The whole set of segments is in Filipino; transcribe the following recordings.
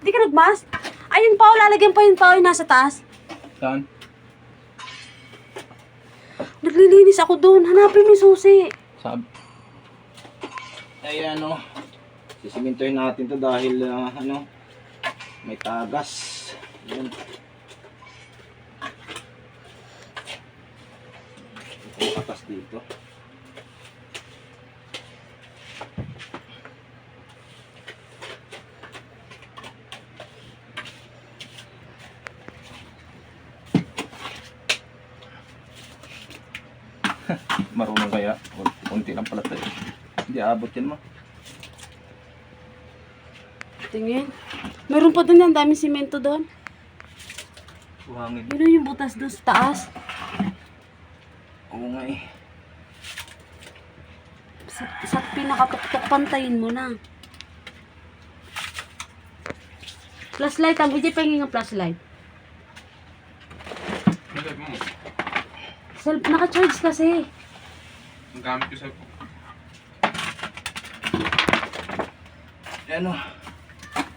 Hindi ka nagmas? Ayun pa, oh, lalagyan pa yun pa, oh, nasa taas. Saan? Naglilinis ako doon. Hanapin mo yung susi. Sab. Ay ano, sisimintohin natin to dahil ah, ano, may tagas. Yan. Ito yung katas dito. Marunong kaya? Kunti lang pala tayo. Hindi aabot yan mo. Tingin. Meron pa doon yan. Daming simento doon. Buhangin. Yun yung butas doon sa taas. Oo nga eh. Sa, sa pinakatuktok, pantayin mo na. Flashlight. Ang hindi pahingin ng flashlight. Malay mo. Self, naka-charge kasi. Ang gamit ko sa Ano?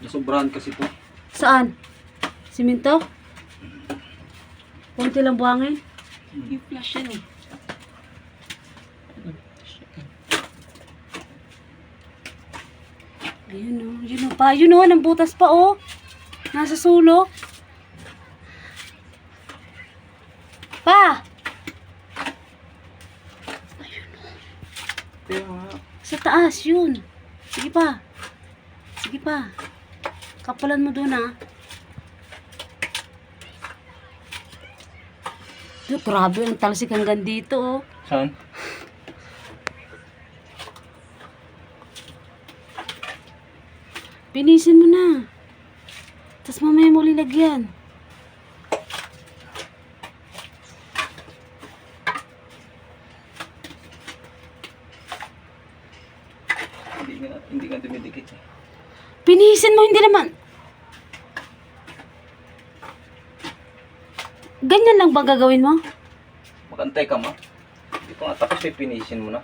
Nasobrahan kasi to. Saan? Simento? Kunti lang buhangin? Yung flash yan eh. Ayun o. Yun o pa. Yun o. Nang butas pa o. Nasa sulok. Pa! Kaya nga. Sa taas yun. Sige pa. Sige pa. Kapalan mo doon ah. Dude, grabe ang talsik hanggang dito oh. Saan? Pinisin mo na. Tapos mamaya mo lilagyan. Hindi nga, hindi nga dumidikit eh. Pinisin mo, hindi naman. Ganyan lang ba gagawin mo? Magantay ka ma. Dito nga tapos may pinisin mo na.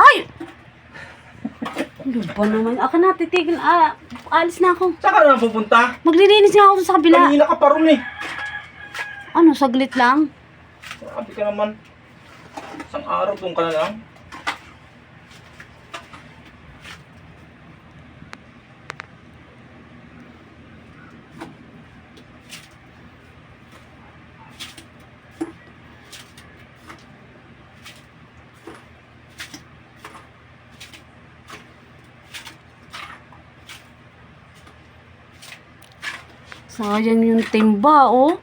Ay! Ano ba naman? Ako na, titigil. Ah, alis na ako. Saan ka na pupunta? Maglilinis nga ako sa kabila. Kanina ka pa ron eh. Ano, saglit lang? Grabe ka naman. Isang araw doon ka na lang. Sayang yung timba, oh.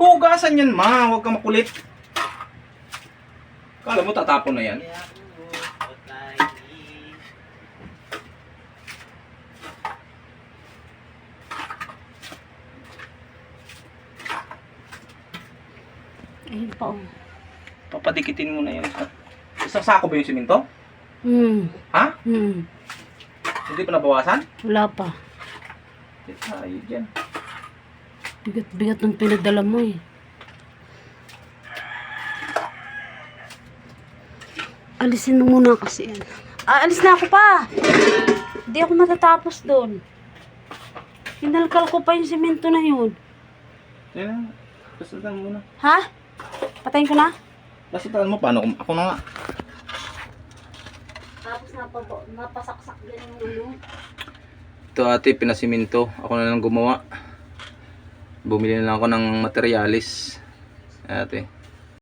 Hugasan yan ma, huwag ka makulit. Kala mo tatapon na yan? Ayun pa, oh. Papadikitin mo na yan. Isang sako ba yung siminto? Hmm. Ha? Hmm. Hindi pa nabawasan? Wala pa. Tayo dyan. Bigat-bigat ng pinagdala mo, eh. Alisin mo muna kasi yan. Ah, alis na ako pa. Hindi ako matatapos doon. Hinalkal ko pa yung simento na yun. Yan na. Pasataan mo na. Ha? Patayin ko na? Pasataan mo, paano ako na nga. Tapos napag napasaksak din yung ulo. Ito ate, pinasiminto. Ako na lang gumawa. Bumili na lang ako ng materialis. Ate.